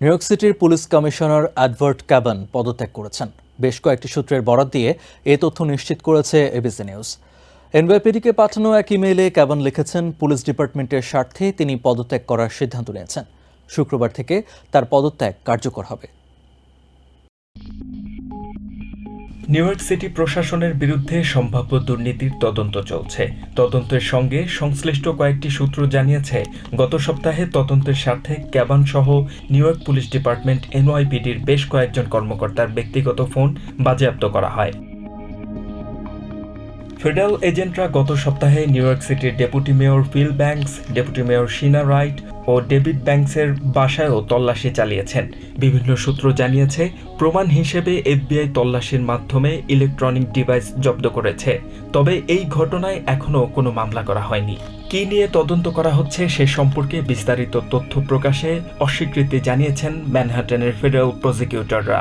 New York সিটির police commissioner Edward Caban পদত্যাগ করেছেন। বেশ কয়েকটি সূত্রের বরাত দিয়ে এ তথ্য নিশ্চিত করেছে এবিসি নিউজ। এনওয়াইপিডিকে পাঠানো এক ইমেইলে ক্যাবান লিখেছেন, পুলিশ ডিপার্টমেন্টের স্বার্থে তিনি পদত্যাগ করার সিদ্ধান্ত নিয়েছেন। শুক্রবার থেকে তার পদত্যাগ কার্যকর হবে। নিউ ইয়র্ক সিটি প্রশাসনের বিরুদ্ধে সম্ভাব্য দুর্নীতির তদন্ত চলছে। তদন্তের সঙ্গে সংশ্লিষ্ট কয়েকটি সূত্র জানিয়েছে, গত সপ্তাহে তদন্তের স্বার্থে ক্যাবান সহ নিউ ইয়র্ক পুলিশ ডিপার্টমেন্ট এনওয়াইপিডির বেশ কয়েকজন কর্মকর্তার ব্যক্তিগত ফোন বাজেয়াপ্ত করা হয়। ফেডারেল এজেন্টরা গত সপ্তাহে নিউ ইয়র্ক সিটির deputy mayor Phil Banks, deputy mayor Sheena Wright ও ডেভিড ব্যাংকসের বাসায়ও তল্লাশি চালিয়েছেন। বিভিন্ন সূত্র জানিয়েছে, প্রমাণ হিসেবে এফবিআই তল্লাশির মাধ্যমে ইলেকট্রনিক ডিভাইস জব্দ করেছে। তবে এই ঘটনায় এখনও কোনো মামলা করা হয়নি। কি নিয়ে তদন্ত করা হচ্ছে সে সম্পর্কে বিস্তারিত তথ্য প্রকাশে অস্বীকৃতি জানিয়েছেন ম্যানহাটনের ফেডারেল প্রসিকিউটররা।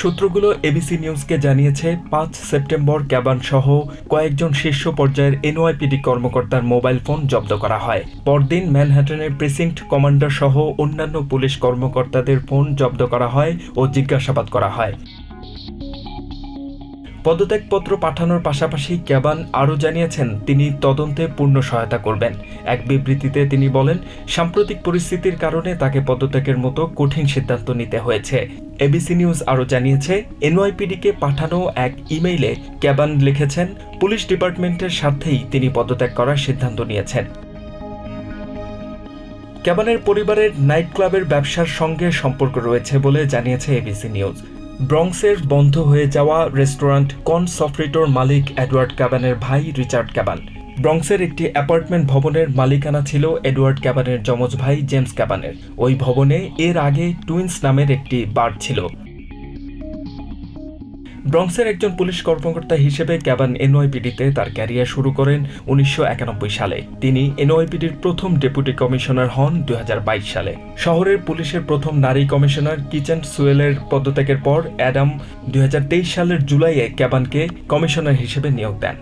সূত্রগুলো এবিসি নিউজকে জানিয়েছে, পাঁচ সেপ্টেম্বর ক্যাবান সহ কয়েকজন শীর্ষ পর্যায়ের এনওয়াইপিডি কর্মকর্তার মোবাইল ফোন জব্দ করা হয়। পরদিন ম্যানহাটনের প্রেসিংট কমান্ডার সহ অন্যান্য পুলিশ কর্মকর্তাদের ফোন জব্দ করা হয় ও জিজ্ঞাসাবাদ করা হয়। পদত্যাগপত্র পাঠানোর পাশাপাশি ক্যাবান আরও জানিয়েছেন, তিনি তদন্তে পূর্ণ সহায়তা করবেন। এক বিবৃতিতে তিনি বলেন, সাম্প্রতিক পরিস্থিতির কারণে তাকে পদত্যাগের মতো কঠিন সিদ্ধান্ত নিতে হয়েছে। এবিসি নিউজ আরও জানিয়েছে, এনওয়াইপিডিকে পাঠানো এক ইমেইলে ক্যাবান লিখেছেন, পুলিশ ডিপার্টমেন্টের স্বার্থেই তিনি পদত্যাগ করার সিদ্ধান্ত নিয়েছেন। ক্যাবানের পরিবারের নাইট ক্লাবের ব্যবসার সঙ্গে সম্পর্ক রয়েছে বলে জানিয়েছে এবিসি নিউজ। ব্রঙ্কসের বন্ধ হয়ে যাওয়া রেস্টুরেন্ট কন সফরিটোর মালিক এডওয়ার্ড ক্যাবানের ভাই রিচার্ড ক্যাবান ব্রংসের একটি অ্যাপার্টমেন্ট ভবনের মালিকানা ছিল এডওয়ার্ড ক্যাবানের যমজ ভাই জেমস ক্যাবানের ওই ভবনে এর আগে টুইন্স নামের একটি বার ছিল। ব্রঙ্কসের একজন পুলিশ কর্মকর্তা হিসেবে ক্যাবান এনওয়াইপিডিতে তার ক্যারিয়ার শুরু করেন উনিশশো একানব্বই সালে। তিনি এনওয়াইপিডির প্রথম ডেপুটি কমিশনার হন দুই হাজার বাইশ সালে। শহরের পুলিশের প্রথম নারী কমিশনার কিচেন সুয়েলের পদত্যাগের পর অ্যাডাম দুই হাজার তেইশ সালের জুলাইয়ে ক্যাবানকে কমিশনার হিসেবে নিয়োগ দেন।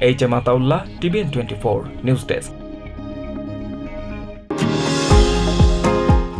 H M Ataullah, TVN twenty four, news desk.